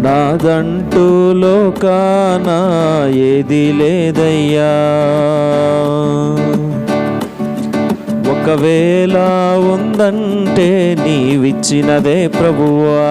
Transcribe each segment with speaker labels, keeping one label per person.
Speaker 1: నాదంటూ లోకాన ఏది లేదయ్యా. ఒకవేళ ఉందంటే నీవిచ్చినదే ప్రభువా.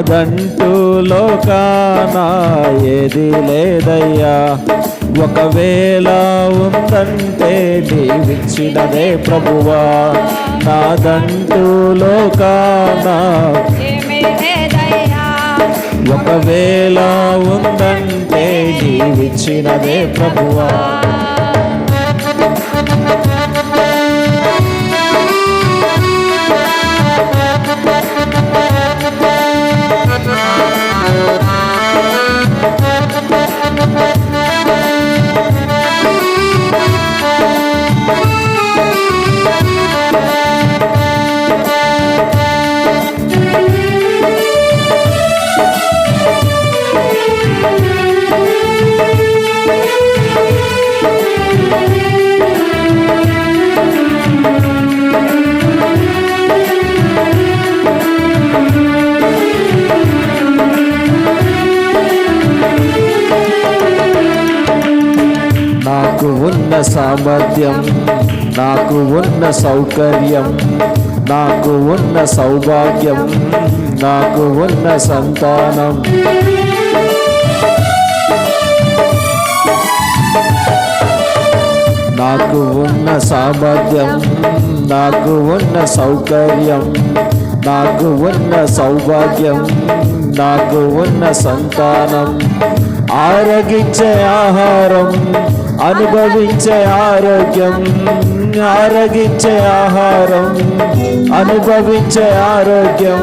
Speaker 1: నాదంటూ లోకాన ఏది లేదయ్యా. ఒకవేళ ఉందంటే నీవిచ్చినదే ప్రభువా. నాదంటూ లోకాన ఒకవేళ ఉందంటే నీవిచ్చినదే ప్రభువా. నాకు ఉన్న సామర్థ్యం నాకు ఉన్న సౌకర్యం నాకు ఉన్న సౌభాగ్యం నాకు ఉన్న సంతానం. నాకు ఉన్న సామర్థ్యం నాకు ఉన్న సౌకర్యం నాకు ఉన్న సౌభాగ్యం నాకు ఉన్న సంతానం. ఆరగించే ఆహారం అనుభవించే ఆరోగ్యం ఆరగించే ఆహారం అనుభవించే ఆరోగ్యం.